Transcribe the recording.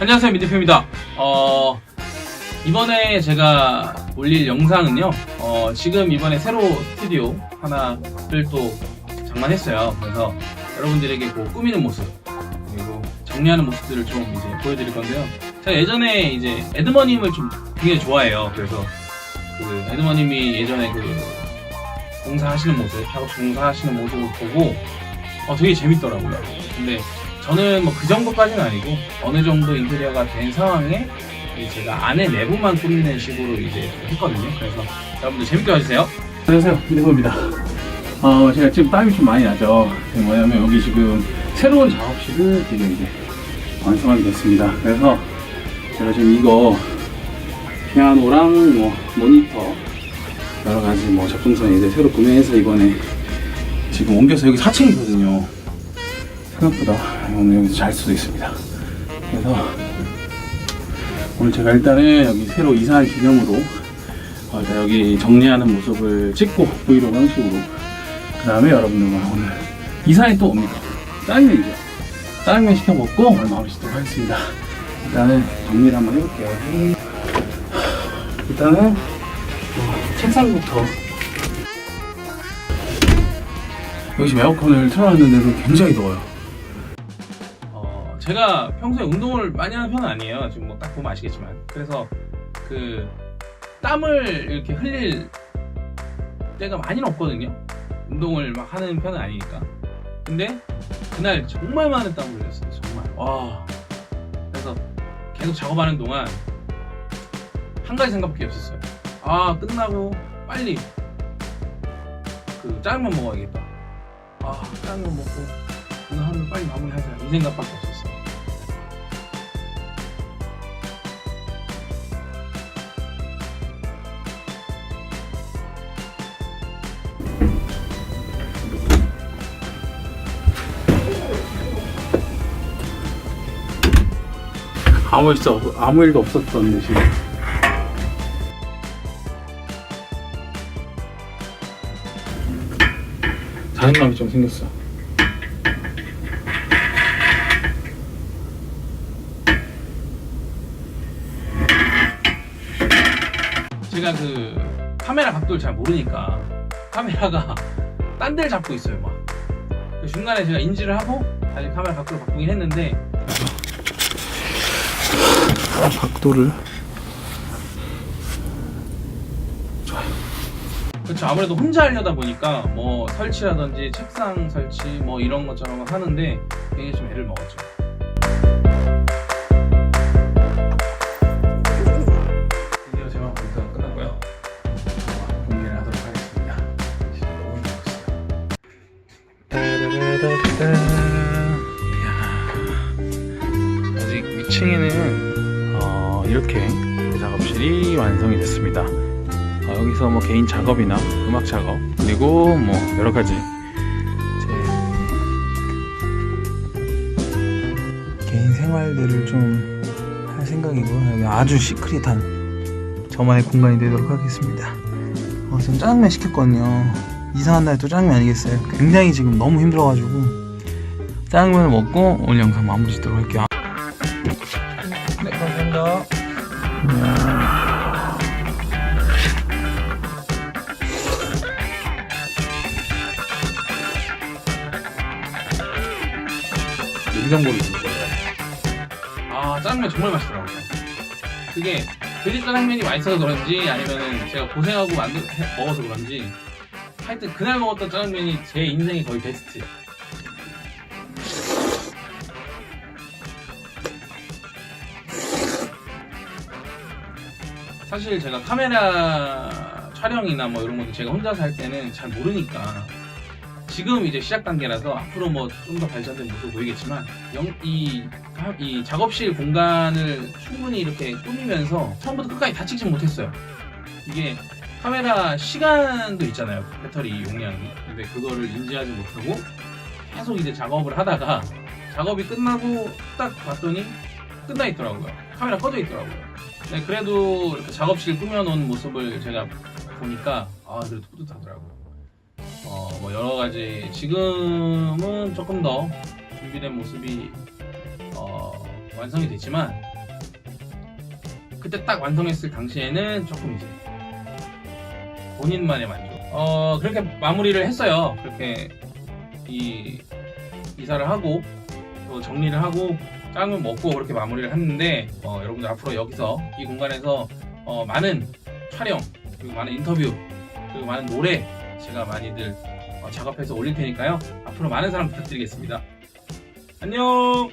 안녕하세요 민대표입니다. 어, 이번에 제가 올릴 영상은요. 어, 지금 이번에 새로 스튜디오 하나를 또 장만했어요. 그래서 여러분들에게 그 꾸미는 모습 그리고 정리하는 모습들을 좀 이제 보여드릴 건데요. 제가 예전에 이제 에드머님을 좀 굉장히 좋아해요. 그래서 그 에드머님이 예전에 그 공사하시는 모습, 작업 공사하시는 모습을 보고 어, 되게 재밌더라고요. 근데 저는 뭐 그 정도까지는 아니고 어느 정도 인테리어가 된 상황에 제가 안에 내부만 꾸미는 식으로 이제 했거든요. 그래서 여러분들 재밌게 봐주세요. 안녕하세요. 민호입니다. 어, 제가 지금 땀이 좀 많이 나죠. 뭐냐면 여기 지금 새로운 작업실을 지금 이제 완성하게 됐습니다. 그래서 제가 지금 이거 피아노랑 뭐 모니터 여러 가지 뭐 접근선 이제 새로 구매해서 이번에 지금 옮겨서 여기 4층이거든요. 생각보다 오늘 여기서 잘 수도 있습니다. 그래서 오늘 제가 일단은 여기 새로 이사한 기념으로 어, 자, 여기 정리하는 모습을 찍고 브이로그 형식으로 그 다음에 여러분들과 오늘 이사에 또 옵니다. 짜장면이죠 짜장면 시켜 먹고 마무리 짓도록 하겠습니다. 일단은 정리를 한번 해볼게요. 일단은 어, 책상부터. 여기 지금 에어컨을 틀어놨는데도 굉장히 더워요. 어, 제가 평소에 운동을 많이 하는 편은 아니에요. 지금 뭐 딱 보면 아시겠지만. 그래서 그 땀을 이렇게 흘릴 때가 많이는 없거든요. 운동을 막 하는 편은 아니니까. 근데 그날 정말 많은 땀을 흘렸어요. 정말. 와. 그래서 계속 작업하는 동안 한 가지 생각밖에 없었어요. 아, 끝나고 빨리 그 짜장면 먹어야겠다. 아, 짜장면 먹고 오늘 하루 빨리 마무리하자. 이 생각밖에 없었어요. 아무 일도, 없- 아무 일도 없었던 듯이 자신감이 좀 생겼어 제가 그 카메라 각도를 잘 모르니까 카메라가 딴 데를 잡고 있어요 막. 그 중간에 제가 인지를 하고 다시 카메라 각도를 바꾸긴 했는데 각도를 그렇죠 아무래도 혼자 하려다 보니까 뭐 설치라든지 책상 설치 뭐 이런 것처럼 하는데 굉장히 좀 애를 먹었죠. 드디어 제가 본가 끝났고요. 공개를 하도록 하겠습니다. 진짜 너무. 따다다다다. 이야. 아직 위층에는 어, 이렇게 작업실이 완성이 됐습니다. 어, 여기서 뭐 개인 작업이나 음악 작업 그리고 뭐 여러 가지 제 개인 생활들을 좀 할 생각이고 아주 시크릿한 저만의 공간이 되도록 하겠습니다. 어, 지금 짜장면 시켰거든요. 이상한 날 또 짜장면 아니겠어요? 굉장히 지금 너무 힘들어가지고 짜장면을 먹고 오늘 영상 마무리 짓도록 할게요. 네, 감사합니다. 냉장고를 있을 거예요. 아 짜장면 정말 맛있더라고요. 그게 돼지 짜장면이 맛있어서 그런지 아니면은 제가 고생하고 만들 해- 먹어서 그런지 하여튼 그날 먹었던 짜장면이 제 인생의 거의 베스트. 사실 제가 카메라 촬영이나 뭐 이런 것도 제가 혼자서 할 때는 잘 모르니까 지금 이제 시작 단계라서 앞으로 뭐 좀 더 발전된 모습 보이겠지만 영- 이, 하- 이 작업실 공간을 충분히 이렇게 꾸미면서 처음부터 끝까지 다 찍지 못했어요. 이게 카메라 시간도 있잖아요. 배터리 용량이. 근데 그거를 인지하지 못하고 계속 이제 작업을 하다가 작업이 끝나고 딱 봤더니 끝나 있더라고요. 카메라 꺼져 있더라고요. 네, 그래도 이렇게 작업실 꾸며놓은 모습을 제가 보니까 아 그래도 뿌듯하더라고요. 어, 뭐 여러 가지 지금은 조금 더 준비된 모습이 어, 완성이 됐지만 그때 딱 완성했을 당시에는 조금 이제 본인만의 만족. 어 그렇게 마무리를 했어요. 그렇게 이 이사를 하고 또 정리를 하고 짱을 먹고 그렇게 마무리를 했는데 어, 여러분들 앞으로 여기서 이 공간에서 어, 많은 촬영 그리고 많은 인터뷰 그리고 많은 노래 제가 많이들 어, 작업해서 올릴 테니까요. 앞으로 많은 사랑 부탁드리겠습니다. 안녕